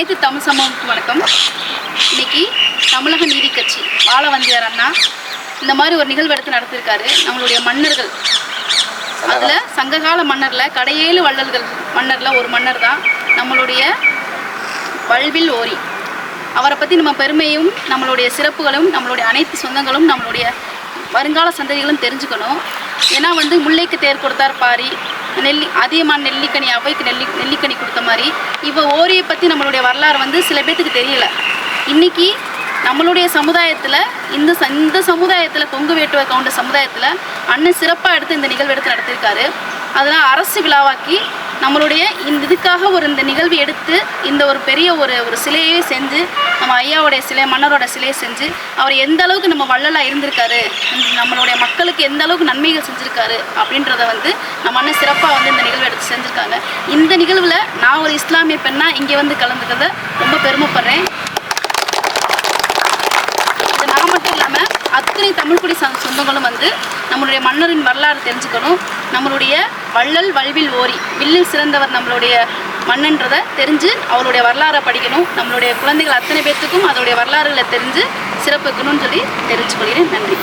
அனைத்து தமிழ் சமூகத்துக்கு வணக்கம். இன்னைக்கு தமிழக நீதி கட்சி வாழ வந்தியார் அண்ணா இந்த மாதிரி ஒரு நிகழ்வு எடுத்து நடத்திருக்காரு நம்மளுடைய மன்னர்கள். அதில் சங்ககால மன்னரில் கடையேழு வள்ளல்கள் மன்னரில் ஒரு மன்னர் தான் நம்மளுடைய வல்வில் ஓரி. அவரை பற்றி நம்ம பெருமையும் நம்மளுடைய சிறப்புகளும் நம்மளுடைய அனைத்து சொந்தங்களும் நம்மளுடைய வருங்கால சந்ததிகளும் தெரிஞ்சுக்கணும். ஏன்னா வந்து முல்லைக்கு தேர் கொடுத்தார் பாரி. நெல்லி அதிகமான நெல்லிக்கனி அவைக்கு நெல்லி நெல்லிக்கனி கொடுத்த மாதிரி. இப்போ ஓரியை பற்றி நம்மளுடைய வரலாறு வந்து சில பேர்த்துக்கு தெரியல. இன்னைக்கு நம்மளுடைய சமுதாயத்தில் இந்த ச- இந்த சமுதாயத்தில் கொங்கு வேட்டுவர் கவுண்ட சமுதாயத்தில் அண்ணன் சிறப்பாக எடுத்து இந்த நிகழ்வு எடுத்து நடத்தியிருக்காரு. அதெல்லாம் அரசு விழாவாக்கி நம்மளுடைய இந்த இதுக்காக ஒரு இந்த நிகழ்வு எடுத்து இந்த ஒரு பெரிய ஒரு ஒரு சிலையே செஞ்சு நம்ம ஐயாவுடைய சிலை மன்னரோட சிலையை செஞ்சு அவர் எந்த அளவுக்கு நம்ம வள்ளலாக இருந்திருக்காரு நம்மளுடைய மக்களுக்கு எந்த அளவுக்கு நன்மைகள் செஞ்சுருக்காரு அப்படின்றத வந்து நம்ம அண்ணன் சிறப்பாக வந்து இந்த நிகழ்வு எடுத்து செஞ்சுருக்காங்க. இந்த நிகழ்வில் நான் ஒரு இஸ்லாமிய பெண்ணாக இங்கே வந்து கலந்துக்கிறத ரொம்ப பெருமைப்படுறேன். அத்தனை தமிழ்குடி சொந்தங்களும் வந்து நம்மளுடைய மன்னரின் வரலாறு தெரிஞ்சுக்கணும். நம்மளுடைய வள்ளல் வல்வில் ஓரி வில்லில் சிறந்தவர் நம்மளுடைய மன்னன்றதை தெரிஞ்சு அவருடைய வரலாறை படிக்கணும். நம்மளுடைய குழந்தைகள் அத்தனை பேர்த்துக்கும் அதோடைய வரலாறுகளை தெரிஞ்சு சிறப்புக்கணும்னு சொல்லி தெரிஞ்சுக்கொள்கிறேன். நன்றி.